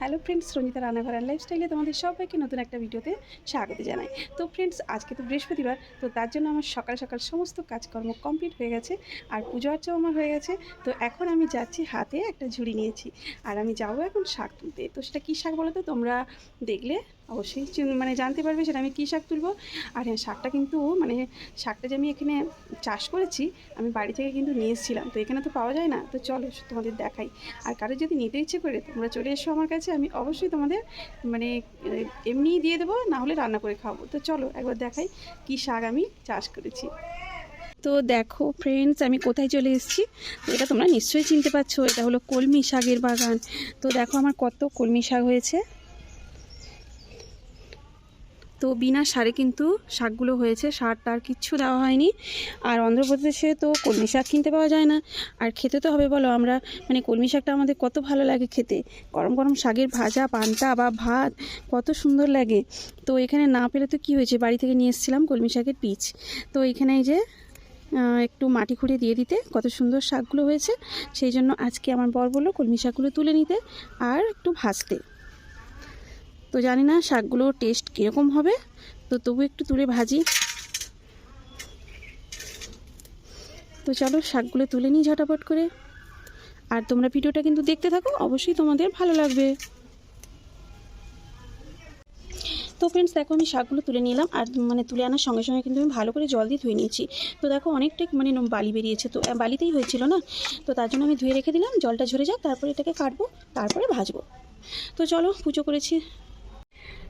Hello friends Ranjita রান্নাঘর and লাইফস্টাইলে তোমাদের সবাইকে নতুন একটা ভিডিওতে স্বাগত জানাই। তো ফ্রেন্ডস আজকে তো বৃহস্পতিবার, তো তার জন্য আমার সকাল সকাল সমস্ত কাজকর্ম কমপ্লিট হয়ে গেছে আর পুজো আর্চাও আমার হয়ে গেছে। তো এখন আমি যাচ্ছি হাতে একটা ঝুড়ি নিয়েছি। আর আমি যাব এখন শাক তুলতে। তো সেটা কী শাক বলো তো? তোমরা দেখলে। অবশ্যই মানে জানতে পারবে সেটা আমি কী শাক তুলবো। আর হ্যাঁ শাকটা কিন্তু মানে শাকটা যে আমি এখানে চাষ করেছি, আমি বাড়ি থেকে কিন্তু নিয়ে এসেছিলাম। তো এখানে তো পাওয়া যায় না। তো চলো তোমাদের দেখাই। আর কারও যদি নিতে ইচ্ছে করে, তোমরা চলে এসো আমার কাছে, আমি অবশ্যই তোমাদের মানে এমনিই দিয়ে দেবো, না হলে রান্না করে খাব তো চলো একবার দেখাই কী শাক আমি চাষ করেছি। তো দেখো ফ্রেন্ডস আমি কোথায় চলে এসেছি? এটা তোমরা নিশ্চয়ই চিনতে পারছ, এটা হলো কলমি শাকের বাগান। তো দেখো আমার কত কলমি শাক হয়েছে। তো বিনা সারে কিন্তু শাকগুলো হয়েছে, সার টার কিচ্ছু দেওয়া হয়নি। আর অন্ধ্রপ্রদেশে তো কলমি শাক কিনতে পাওয়া যায় না। আর খেতে তো হবে, বলো আমরা। মানে কলমি শাকটা আমাদের কত ভালো লাগে খেতে। গরম গরম শাকের ভাজা, পান্তা বা ভাত কত সুন্দর লাগে। তো এখানে না পেলে তো কী হয়েছে? বাড়ি থেকে নিয়ে এসেছিলাম কলমি শাকের পিচ। তো এখানে এই যে একটু মাটি খুঁড়ে দিয়ে দিতে কত সুন্দর শাকগুলো হয়েছে। সেই জন্য আজকে আমার বর বলল কলমি শাকগুলো তুলে নিতে আর একটু ভাজতে। তো জানি না শাকগুলোর টেস্ট কীরকম হবে। তো তবু একটু তুলে ভাজি। তো চলো শাকগুলো তুলে নিই ঝটাপট করে। আর তোমরা ভিডিওটা কিন্তু দেখতে থাকো, অবশ্যই তোমাদের ভালো লাগবে। তো ফ্রেন্ডস দেখো আমি শাকগুলো তুলে নিলাম। আর মানে তুলে আনার সঙ্গে সঙ্গে কিন্তু আমি ভালো করে জল দিয়ে ধুয়ে নিয়েছি। তো দেখো অনেকটাই মানে বালি বেরিয়েছে। তো বালিতেই হয়েছিল না? তো তার জন্য আমি ধুয়ে রেখে দিলাম। জলটা ঝরে যাক, তারপরে এটাকে কাটবো, তারপরে ভাজবো। তো চলো পুজো করেছি।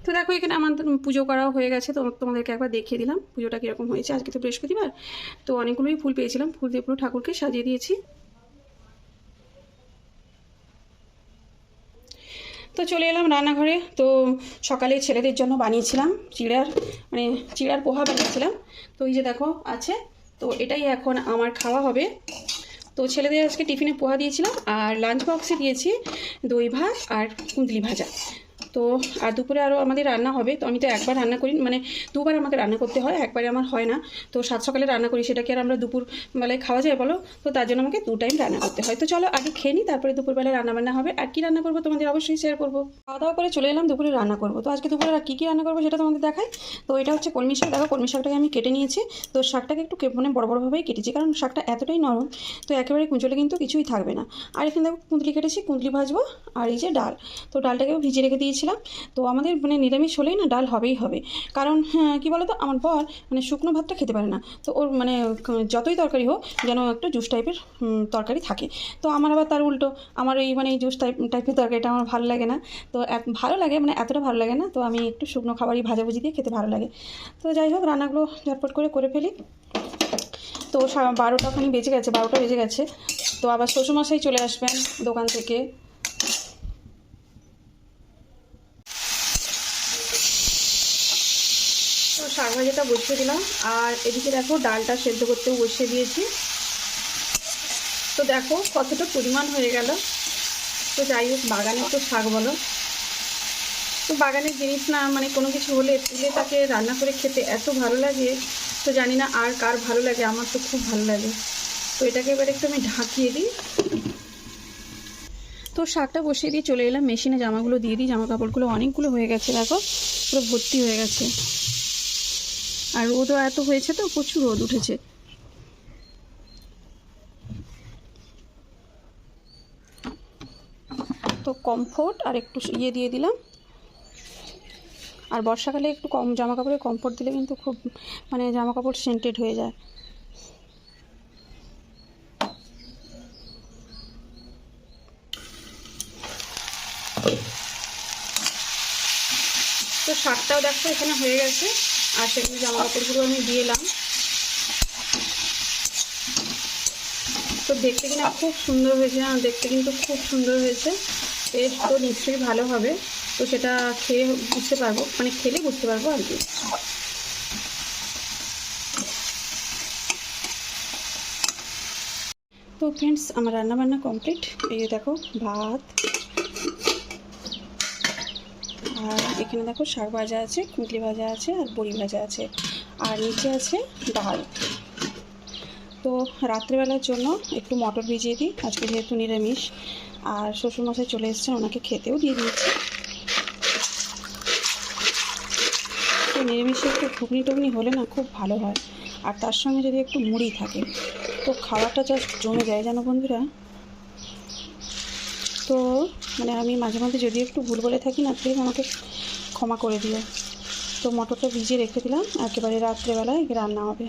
তো দেখো, এখানে আমার পুজো করাও হয়ে গেছে। তো তোমাদেরকে একবার দেখিয়ে দিলাম পুজোটা কীরকম হয়েছে আজকে তো বৃহস্পতিবার। তো অনেকগুলোই ফুল পেয়েছিলাম। ফুল দিয়ে পুরো ঠাকুরকে সাজিয়ে দিয়েছি। তো চলে এলাম রান্নাঘরে। তো সকালে ছেলেদের জন্য বানিয়েছিলাম চিড়ার মানে চিড়ার পোহা বানিয়েছিলাম। তো এই যে দেখো, আছে। তো এটাই এখন আমার খাওয়া হবে। তো ছেলেদের আজকে টিফিনে পোহা দিয়েছিলাম। আর লাঞ্চ বক্সে দিয়েছি দই ভাত আর কুঁদলি ভাজা। তো, আর দুপুরে আরও আমাদের রান্না হবে। তো আমি তো একবার রান্না করি মানে দুবার আমাকে রান্না করতে হয়, একবারে আমার হয় না। তো সাত সকালে রান্না করি, সেটাকে আর আমরা দুপুর বেলায় খাওয়া যায় বলো? তো তার জন্য আমাকে দু টাইম রান্না করতে হয়। তো চলো আগে খেয়ে নিই, তারপরে দুপুরবেলায় রান্না বান্না হবে। আর কী রান্না করব তোমাদের অবশ্যই শেয়ার করব। খাওয়া দাওয়া করে চলে এলাম, দুপুরে রান্না করব। তো আজকে দুপুরে আর কী কী রান্না করব সেটা তোমাদের দেখায় তো এটা হচ্ছে কলমি শাক। দেখো, কলমি শাকটাকে আমি কেটে নিয়েছি। তো শাকটাকে একটু মানে বড় বড়োভাবেই কেটেছি, কারণ শাকটা এতটাই নরম, তো একেবারে কুঁচলে কিন্তু কিছুই থাকবে না। আর এখানে দেখো কুঁদলি কেটেছি কুঁদলি ভাজবো, আর এই যে ডাল। তো ডালটাকেও ভিজিয়ে রেখে দিয়েছিলাম। তো আমাদের মানে নিরামিষ হলেই না ডাল হবেই হবে। কারণ হ্যাঁ, কী বলো তো আমার বর মানে শুকনো ভাতটা খেতে পারে না। তো ওর মানে যতই তরকারি হোক যেন একটু জুস টাইপের তরকারি থাকে। তো আমার আবার তার উল্টো আমার এই মানে জুস টাইপ টাইপের তরকারিটা আমার ভালো লাগে না। তো এত- ভালো লাগে মানে এতটা ভালো লাগে না। তো আমি একটু শুকনো খাবারই ভাজাভুজি দিয়ে খেতে ভালো লাগে। তো যাই হোক রান্নাগুলো ঝটপট করে করে ফেলি। তো বারোটা খানি বেজে গেছে বারোটা বেজে গেছে। তো আবার শ্বশুরমশাই চলে আসবেন দোকান থেকে। শাক ভাজাটা বসিয়ে দিলাম। আর এদিকে দেখো, ডালটা সেদ্ধ করতেও বসিয়ে দিয়েছি। তো দেখো, কতটা পরিমাণ হয়ে গেল। তো যাই হোক, বাগানের তো শাক বলো। তো বাগানের জিনিস না মানে কোনো কিছু হলে, তুলে তাকে রান্না করে খেতে এত ভালো লাগে। তো জানি না আর কার ভালো লাগে, আমার তো খুব ভালো লাগে। তো এটাকে এবার একটু আমি ঢাকিয়ে দিই। তো শাকটা বসিয়ে দিয়ে চলে এলাম। মেশিনে জামাগুলো দিয়ে দিই। জামা কাপড়গুলো অনেকগুলো হয়ে গেছে, দেখো। পুরো ভর্তি হয়ে গেছে। আর রোদও এত হয়েছে তো, প্রচুর রোদ উঠেছে। তো কমফোর্ট আর একটু ইয়ে দিয়ে দিলাম। আর বর্ষাকালে একটু কম জামা কাপড়ে কমফোর্ট দিলে কিন্তু খুব মানে জামা কাপড় সেন্টেড হয়ে যায়। তো শাকটাও দেখো এখানে হয়ে গেছে। আর সেখানে জামা কাপড়গুলো আমি দিয়ে এলাম। তো দেখতে কিনা খুব সুন্দর হয়েছে না দেখতে কিন্তু খুব সুন্দর হয়েছে। টেস্ট তো নিশ্চয়ই ভালো হবে, তো সেটা খেয়ে বুঝতে পারব মানে খেলে বুঝতে পারব আর কি। তো ফ্রেন্ডস আমার রান্না বান্না কমপ্লিট এই দেখো, ভাত আর এখানে দেখো শাক ভাজা আছে কুঁকলি ভাজা আছে আর বড়ি ভাজা আছে। আর নিচে আছে ডাল। তো রাত্রেবেলার জন্য একটু মটর ভিজিয়ে দিই, আজকে যেহেতু নিরামিষ, আর শ্বশুরমশাই চলে এসেছেন, ওনাকে খেতেও দিয়ে দিয়েছি। তো নিরামিষে একটু ঘুগনি টুগনি হলে না খুব ভালো হয়। আর তার সঙ্গে যদি একটু মুড়ি থাকে, তো খাবারটা জাস্ট জমে যায়, জানো বন্ধুরা? তো মানে আমি মাঝে মাঝে যদি একটু ভুল বলে থাকি না প্লিজ আমাকে ক্ষমা করে দিও। তো মটরটা ভিজিয়ে রেখে দিলাম, একেবারে রাত্রেবেলায় রান্না হবে।